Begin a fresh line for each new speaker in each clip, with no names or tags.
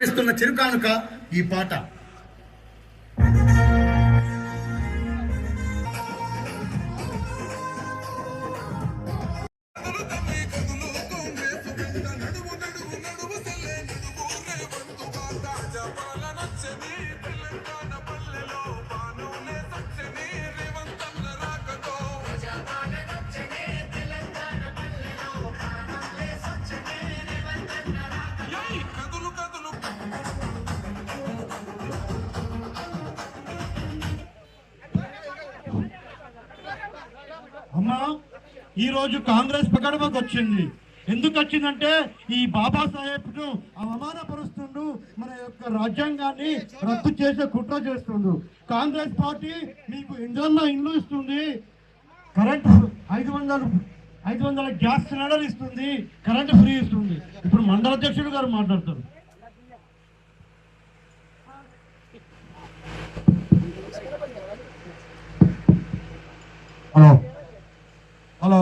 ఇస్తున్న చిరుకానుక ఈ పాట.
అమ్మా ఈ రోజు కాంగ్రెస్ ప్రకటనకు వచ్చింది. ఎందుకు వచ్చిందంటే ఈ బాబాసాహెబ్ను అవమానపరుస్తుండు మన యొక్క రాజ్యాంగాన్ని రద్దు చేసే కుట్ర చేస్తుండు. కాంగ్రెస్ పార్టీ మీకు ఇండ్లలో ఇండ్లు ఇస్తుంది కరెంట్ ఐదు వందలు ఐదు వందల గ్యాస్ సిలిండర్ ఇస్తుంది కరెంట్ ఫ్రీ ఇస్తుంది. ఇప్పుడు మండల అధ్యక్షుడు గారు మాట్లాడతారు. హలో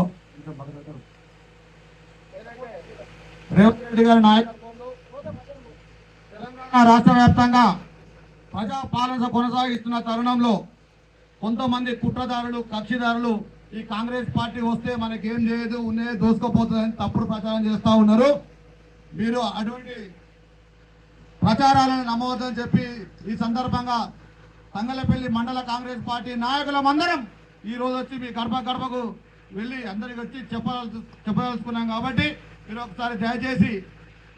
రేవంత్ రెడ్డి గారి నాయకత్వంలో తెలంగాణ రాష్ట్ర వ్యాప్తంగా ప్రజా పాలన కొనసాగిస్తున్న తరుణంలో కొంతమంది కుట్రదారులు కక్షిదారులు ఈ కాంగ్రెస్ పార్టీ వస్తే మనకేం చేయదు ఉన్నే దోసుకోపోతుందని తప్పుడు ప్రచారం చేస్తూ ఉన్నారు. మీరు అటువంటి ప్రచారాలను నమ్మవద్దని చెప్పి ఈ సందర్భంగా తంగలపల్లి మండల కాంగ్రెస్ పార్టీ నాయకులమందరం ఈ రోజు వచ్చి మీ గడప గడపకు వెళ్ళి అందరికి వచ్చి చెప్పాల్సి చెప్పదలుచుకున్నాం కాబట్టి మీరు ఒకసారి దయచేసి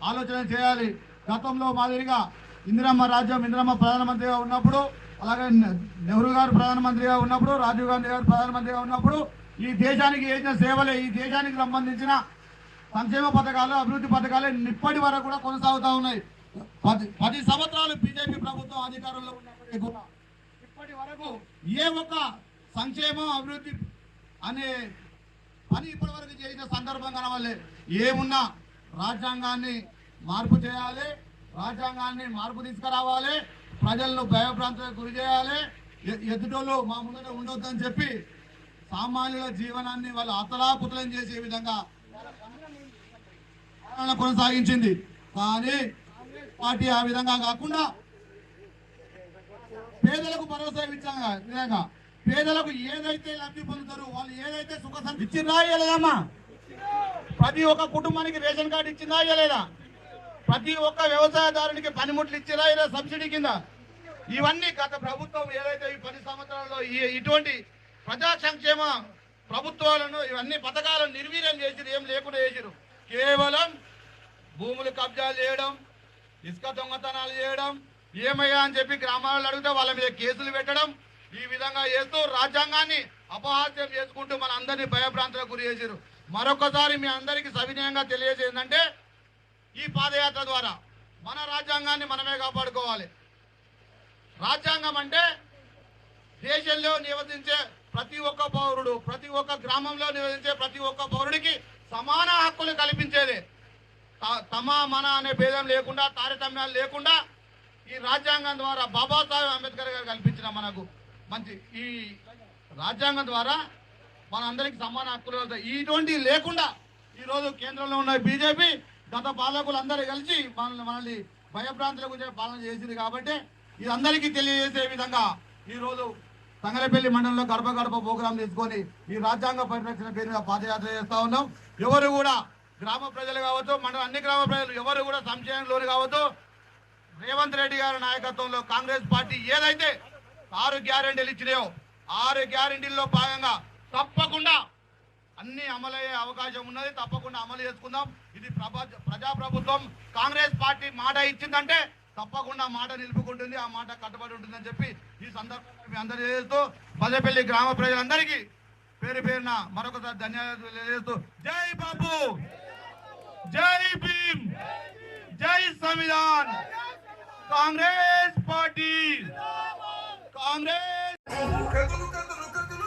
ఆలోచన చేయాలి. గతంలో మాదిరిగా ఇందిరమ్మ రాజ్యం ఇందిరమ్మ ప్రధానమంత్రిగా ఉన్నప్పుడు అలాగే నె- నెహ్రూ గారు ప్రధానమంత్రిగా ఉన్నప్పుడు రాజీవ్ గాంధీ గారు ప్రధానమంత్రిగా ఉన్నప్పుడు ఈ దేశానికి చేసిన సేవలే ఈ దేశానికి సంబంధించిన సంక్షేమ పథకాలు అభివృద్ధి పథకాలు ఇప్పటి వరకు కూడా కొనసాగుతా ఉన్నాయి. పది పది సంవత్సరాలు బీజేపీ ప్రభుత్వం అధికారంలో ఉన్నప్పటికీ కూడా ఇప్పటి వరకు ఏ ఒక్క సంక్షేమం అభివృద్ధి అనే అని ఇప్పటివరకు చేసిన సందర్భం కనవల్లే ఏమున్నా రాజ్యాంగాన్ని మార్పు చేయాలి రాజ్యాంగాన్ని మార్పు తీసుకురావాలి ప్రజలను భయభ్రాంతులకు గురి చేయాలి ఎ- ఎదుటోళ్ళు మా ముందర ఉండొద్దని చెప్పి సామాన్యుల జీవనాన్ని వాళ్ళు అతలాపుతలం చేసే విధంగా కొనసాగించింది. కానీ పార్టీ ఆ విధంగా కాకుండా పేదలకు భరోసా ఇచ్చాగా విధంగా పేదలకు ఏదైతే లబ్ధి పొందుతారో వాళ్ళు ఏదైతే సుఖ సం- ఇచ్చిందా ఇవ్వలేదమ్మా ప్రతి ఒక్క కుటుంబానికి రేషన్ కార్డు ఇచ్చిందా ఇవ్వలేదా ప్రతి ఒక్క వ్యవసాయదారునికి పనిముట్లు ఇచ్చిందా ఇలా సబ్సిడీ కింద? ఇవన్నీ గత ప్రభుత్వం ఏదైతే ఈ పది సంవత్సరాల్లో ఈ- ఇటువంటి ప్రజా సంక్షేమ ప్రభుత్వాలను ఇవన్నీ పథకాలను నిర్వీర్యం చేసిరు ఏం లేకుండా చేసిరు కేవలం భూములు కబ్జాలు చేయడం ఇసుక దొంగతనాలు చేయడం ఏమయ్యా అని చెప్పి గ్రామాల్లో అడిగితే వాళ్ళ మీద కేసులు పెట్టడం ఈ విధంగా చేస్తూ రాజ్యాంగాన్ని అపహాస్యం చేసుకుంటూ మన అందరినీ భయభ్రాంతులకు గురి చేశారు మరొకసారి మీ అందరికీ సవినయంగా తెలియజేసిందంటే ఈ పాదయాత్ర ద్వారా మన రాజ్యాంగాన్ని మనమే కాపాడుకోవాలి. రాజ్యాంగం అంటే దేశంలో నివసించే ప్రతి ఒక్క పౌరుడు ప్రతి ఒక్క గ్రామంలో నివసించే ప్రతి ఒక్క పౌరుడికి సమాన హక్కులు కల్పించేది. త- తమ మన అనే భేదం లేకుండా తారతమ్యాలు లేకుండా ఈ రాజ్యాంగం ద్వారా బాబాసాహెబ్ అంబేద్కర్ గారు కల్పించిన మనకు మంచి ఈ రాజ్యాంగం ద్వారా మన అందరికి సమాన హక్కులు కలుగుతాయి. ఇటువంటి లేకుండా ఈరోజు కేంద్రంలో ఉన్న బీజేపీ గత పాలకులు అందరూ కలిసి మనల్ని మనల్ని భయభ్రాంతులకు గురించి పాలన చేసింది కాబట్టి ఇది అందరికీ తెలియజేసే విధంగా ఈరోజు సంగరపల్లి మండలంలో గడప గడప ప్రోగ్రాం తీసుకొని ఈ రాజ్యాంగ పరిరక్షణ పేరు మీద పాదయాత్ర చేస్తూ ఉన్నాం ఎవరు కూడా గ్రామ ప్రజలు కావచ్చు మండలం అన్ని గ్రామ ప్రజలు ఎవరు కూడా సంశయంలోని కావచ్చు రేవంత్ రెడ్డి గారి నాయకత్వంలో కాంగ్రెస్ పార్టీ ఏదైతే ఆరు గ్యారెంటీలు ఇచ్చినాయో ఆరు గ్యారెంటీల్లో భాగంగా తప్పకుండా అన్ని అమలయ్యే అవకాశం ఉన్నది. తప్పకుండా అమలు చేసుకుందాం. ఇది ప్రజాప్రభుత్వం కాంగ్రెస్ పార్టీ మాట ఇచ్చిందంటే తప్పకుండా మాట నిలుపుకుంటుంది. ఆ మాట కట్టుబడి ఉంటుందని చెప్పి ఈ సందర్భంగా మీ అందరూ చేస్తూ గ్రామ ప్రజలందరికీ పేరు పేరున మరొకసారి ధన్యవాదాలు తెలియజేస్తూ జై బాబు! జై భీమ్! జై సంవిధాన్! కాంగ్రెస్ పార్టీ! కాంగ్రెస్
కదులు కదులు